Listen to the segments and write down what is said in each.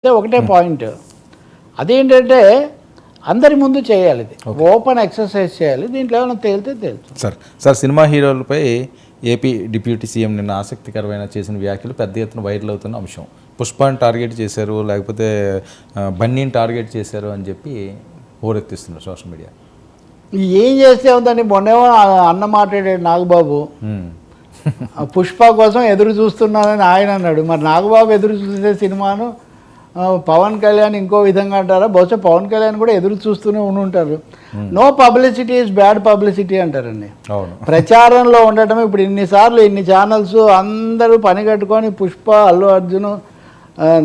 అయితే ఒకటే పాయింట్. అదేంటంటే అందరి ముందు చేయాలి ఇది. ఓపెన్ ఎక్సర్సైజ్ చేయాలి. దీంట్లో ఏమైనా తేలితే తేల్చు సార్ సార్ సినిమా హీరోలపై ఏపీ డిప్యూటీ సీఎం నిన్న ఆసక్తికరమైన చేసిన వ్యాఖ్యలు పెద్ద ఎత్తున వైరల్ అవుతున్న అంశం. పుష్పాన్ని టార్గెట్ చేశారు లేకపోతే బన్నీని టార్గెట్ చేశారు అని చెప్పి హోరెత్తిస్తున్నారు సోషల్ మీడియా. ఏం చేస్తే ఉందండి మొన్నేమో అన్న మాట్లాడాడు నాగబాబు. ఆ పుష్ప కోసం ఎదురు చూస్తున్నానని ఆయన అన్నాడు. మరి నాగబాబు ఎదురు చూసే సినిమాను పవన్ కళ్యాణ్ ఇంకో విధంగా అంటారా? బహుశా పవన్ కళ్యాణ్ కూడా ఎదురు చూస్తూనే ఉండి ఉంటారు. No publicity is bad publicity అంటారండి. ప్రచారంలో ఉండటం ఇప్పుడు ఇన్నిసార్లు ఇన్ని ఛానల్స్ అందరూ పని కట్టుకొని పుష్ప అల్లు అర్జున్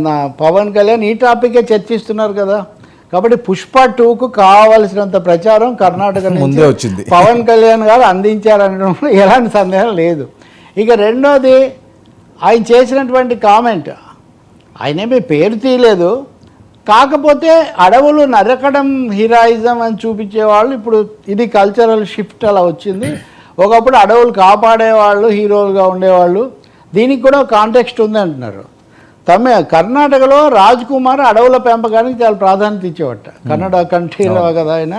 నా పవన్ కళ్యాణ్ ఈ టాపికే చర్చిస్తున్నారు కదా. కాబట్టి పుష్ప టూకు కావలసినంత ప్రచారం కర్ణాటక ముందే వచ్చింది. పవన్ కళ్యాణ్ గారు అందించారనడంలో ఎలాంటి సందేహం లేదు. ఇక రెండోది ఆయన చేసినటువంటి కామెంట్ ఆయనేమి పేరు తీయలేదు. కాకపోతే అడవులు నరకడం హీరాయిజం అని చూపించేవాళ్ళు ఇప్పుడు ఇది కల్చరల్ షిఫ్ట్ అలా వచ్చింది. ఒకప్పుడు అడవులు కాపాడేవాళ్ళు హీరోలుగా ఉండేవాళ్ళు. దీనికి కూడా కాంటెక్స్ట్ ఉంది అంటున్నారు. తమిళ కర్ణాటకలో రాజ్ కుమార్ అడవుల పెంపకానికి చాలా ప్రాధాన్యత ఇచ్చేవాట. కన్నడ కంట్రీలో కదా ఆయన.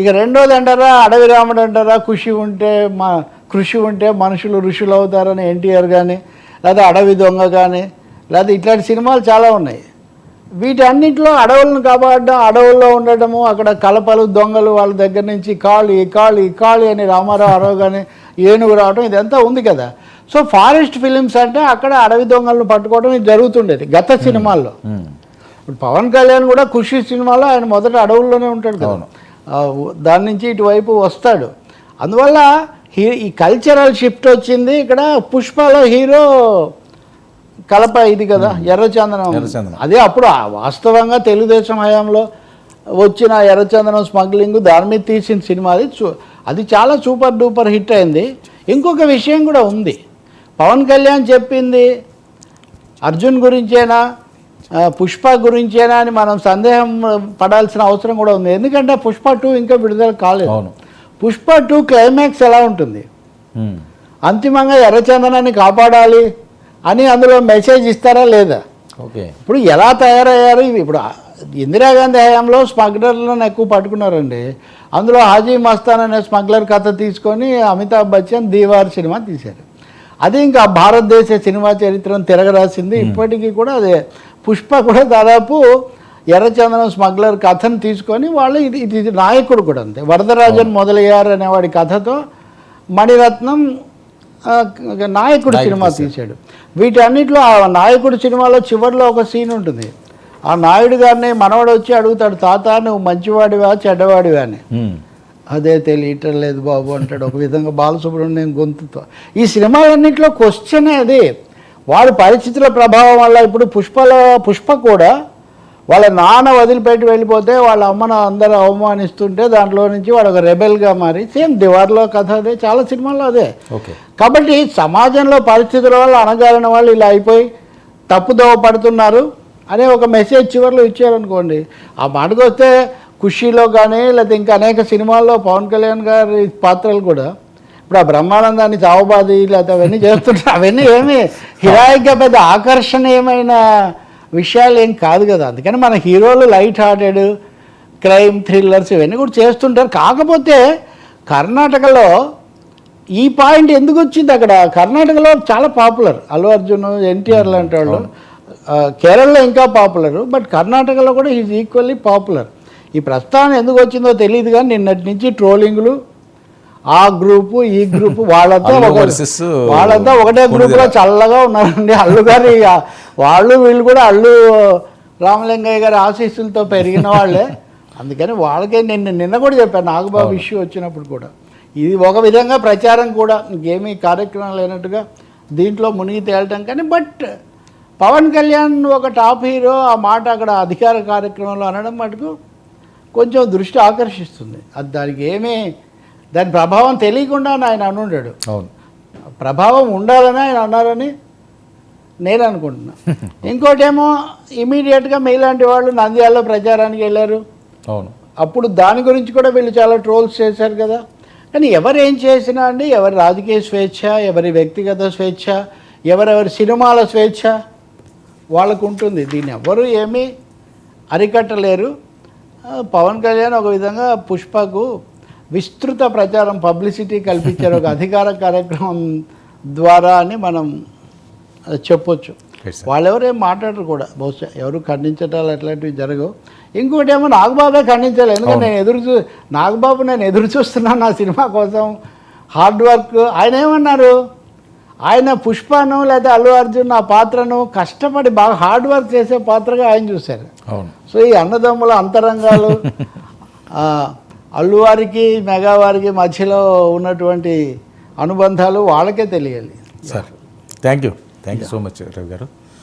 ఇక రెండోది అంటారా అడవి రాముడు అంటారా కృషి ఉంటే మా కృషి ఉంటే మనుషులు ఋషులు అవుతారని ఎన్టీఆర్ కానీ లేదా అడవి దొంగ కానీ లేదా ఇట్లాంటి సినిమాలు చాలా ఉన్నాయి. వీటన్నిటిలో అడవులను కాపాడడం అడవుల్లో ఉండటము అక్కడ కలపలు దొంగలు వాళ్ళ దగ్గర నుంచి కాళి కాళి కాళి అని రామారావు అరవ కానీ ఏనుగు రావడం ఇదంతా ఉంది కదా. సో ఫారెస్ట్ ఫిలిమ్స్ అంటే అక్కడ అడవి దొంగలను పట్టుకోవడం ఇది జరుగుతుండేది గత సినిమాల్లో. ఇప్పుడు పవన్ కళ్యాణ్ కూడా ఖుషి సినిమాలో ఆయన మొదట అడవుల్లోనే ఉంటాడు కదా. దాని నుంచి ఇటువైపు వస్తాడు. అందువల్ల హీ ఈ కల్చరల్ షిఫ్ట్ వచ్చింది. ఇక్కడ పుష్పలో హీరో కలప ఇది కదా ఎర్రచందనం. అదే అప్పుడు వాస్తవంగా తెలుగుదేశం హయాంలో వచ్చిన ఎర్రచందనం స్మగ్లింగ్ దాని మీద తీసిన సినిమా. అది చూ- అది చాలా సూపర్ డూపర్ హిట్ అయింది. ఇంకొక విషయం కూడా ఉంది. పవన్ కళ్యాణ్ చెప్పింది అర్జున్ గురించేనా పుష్ప గురించేనా అని మనం సందేహం పడాల్సిన అవసరం కూడా ఉంది. ఎందుకంటే పుష్ప టూ ఇంకా విడుదల కాలేదు. పుష్ప టూ క్లైమాక్స్ ఎలా ఉంటుంది. అంతిమంగా ఎర్రచందనాన్ని కాపాడాలి. అని అందులో మెసేజ్ ఇస్తారా లేదా? ఓకే. ఇప్పుడు ఎలా తయారయ్యారు? ఇవి ఇప్పుడు ఇందిరాగాంధీ హయాంలో స్మగ్లర్లను ఎక్కువ పట్టుకున్నారండి. అందులో హాజీ మస్తాన్ అనే స్మగ్లర్ కథ తీసుకొని అమితాబ్ బచ్చన్ దీవార్ సినిమా తీశారు. అది ఇంకా భారతదేశ సినిమా చరిత్రను తిరగరాసింది. ఇప్పటికీ కూడా అదే పుష్ప కూడా దాదాపు ఎర్రచందనం స్మగ్లర్ కథను తీసుకొని వాళ్ళు ఇది ఇది ఇది నాయకుడు కూడా అంతే. వరదరాజన్ మొదలయ్యారు అనేవాడి కథతో మణిరత్నం నాయకుడు సినిమా తీశాడు. వీటన్నిటిలో ఆ నాయకుడు సినిమాలో చివరిలో ఒక సీన్ ఉంటుంది. ఆ నాయుడు గారిని మనవడు వచ్చి అడుగుతాడు తాత నువ్వు మంచివాడివా చెడ్డవాడివా? అని. అదే తెలియటం లేదు బాబు అంటాడు. ఒక విధంగా బాలసుబ్రహ్మణ్యం గొంతుతో. ఈ సినిమాలన్నింటిలో క్వశ్చనే అది. వాడి పరిస్థితుల ప్రభావం వల్ల ఇప్పుడు పుష్పలో పుష్ప కూడా వాళ్ళ నాన్న వదిలిపెట్టి వెళ్ళిపోతే వాళ్ళ అమ్మను అందరూ అవమానిస్తుంటే దాంట్లో నుంచి వాడు ఒక రెబెల్గా మారి సేమ్ దివార్లో కథ అదే చాలా సినిమాల్లో అదే. ఓకే. కాబట్టి సమాజంలో పరిస్థితుల వల్ల అనగారిన వాళ్ళు ఇలా అయిపోయి తప్పుదోవ పడుతున్నారు అనే ఒక మెసేజ్ చివరిలో ఇచ్చారనుకోండి. ఆ మాటకు వస్తే ఖుషీలో కానీ లేకపోతే ఇంకా అనేక సినిమాల్లో పవన్ కళ్యాణ్ గారి పాత్రలు కూడా ఇప్పుడు ఆ బ్రహ్మానందాన్ని చావుబాది లేకపోతే అవన్నీ చేస్తుంటారు అవన్నీ ఏమి హిరాయిగా పెద్ద ఆకర్షణీయమైన విషయాలు ఏం కాదు కదా. అందుకని మన హీరోలు లైట్ హార్టెడ్ క్రైమ్ థ్రిల్లర్స్ ఇవన్నీ కూడా చేస్తుంటారు. కాకపోతే కర్ణాటకలో ఈ పాయింట్ ఎందుకు వచ్చింది అక్కడ? కర్ణాటకలో చాలా పాపులర్. అల్లు అర్జున్ ఎన్టీఆర్ లాంటి వాళ్ళు. కేరళలో ఇంకా పాపులర్ బట్ కర్ణాటకలో కూడా ఈజ్ ఈక్వల్లీ పాపులర్. ఈ ప్రస్తావన ఎందుకు వచ్చిందో తెలియదు కానీ నిన్నటి నుంచి ట్రోలింగ్లు ఆ గ్రూపు ఈ గ్రూపు వాళ్ళంతా ఒక- వాళ్ళంతా ఒకటే గ్రూప్లో చల్లగా ఉన్నారండి. అల్లు గారు వాళ్ళు వీళ్ళు కూడా అల్లు రామలింగయ్య గారి ఆశీస్సులతో పెరిగిన వాళ్ళే. అందుకని వాళ్ళకే నిన్న నిన్న కూడా చెప్పాను నాగబాబు ఇష్యూ వచ్చినప్పుడు కూడా. ఇది ఒక విధంగా ప్రచారం కూడా ఇంకేమీ కార్యక్రమం లేనట్టుగా దీంట్లో మునిగి తేలటం కానీ బట్ పవన్ కళ్యాణ్ ఒక టాప్ హీరో ఆ మాట అక్కడ అధికార కార్యక్రమంలో అనడం మటుకు కొంచెం దృష్టి ఆకర్షిస్తుంది. అది దానికి ఏమీ దాని ప్రభావం తెలియకుండా ఆయన అనుండాడు. అవును. ప్రభావం ఉండాలని ఆయన అన్నారని నేను అనుకుంటున్నా. ఇంకోటేమో ఇమీడియట్గా మీలాంటి వాళ్ళు నంద్యాలలో ప్రచారానికి వెళ్ళారు. అవును. అప్పుడు దాని గురించి కూడా వీళ్ళు చాలా ట్రోల్స్ చేశారు కదా. కానీ ఎవరు ఏం చేసినా అండి ఎవరి రాజకీయ స్వేచ్ఛ ఎవరి వ్యక్తిగత స్వేచ్ఛ ఎవరెవరి సినిమాల స్వేచ్ఛ వాళ్ళకు ఉంటుంది. దీన్ని ఎవ్వరూ ఏమీ అరికట్టలేరు. పవన్ కళ్యాణ్ ఒక విధంగా పుష్పకు విస్తృత ప్రచారం పబ్లిసిటీ కల్పించారు ఒక అధికార కార్యక్రమం ద్వారా అని మనం చెప్పొచ్చు. వాళ్ళెవరు మాట్లాడరు కూడా. బహుశా ఎవరు ఖండించటాలు అట్లాంటివి జరగవు. ఇంకోటి ఏమో నాగబాబే ఖండించాలి. ఎందుకంటే నేను ఎదురు చూ నాగబాబు నేను ఎదురు చూస్తున్నాను నా సినిమా కోసం. Hard work. ఆయన ఏమన్నారు? ఆయన పుష్పను లేదా అల్లు అర్జున్ ఆ పాత్రను కష్టపడి బాగా హార్డ్ వర్క్ చేసే పాత్రగా ఆయన చూశారు. సో ఈ అన్నదమ్ముల అంతరంగాలు అల్లువారికి మెగావారికి మధ్యలో ఉన్నటువంటి అనుబంధాలు వాళ్ళకే తెలియాలి. Sir thank you thank you so much Ravi garu.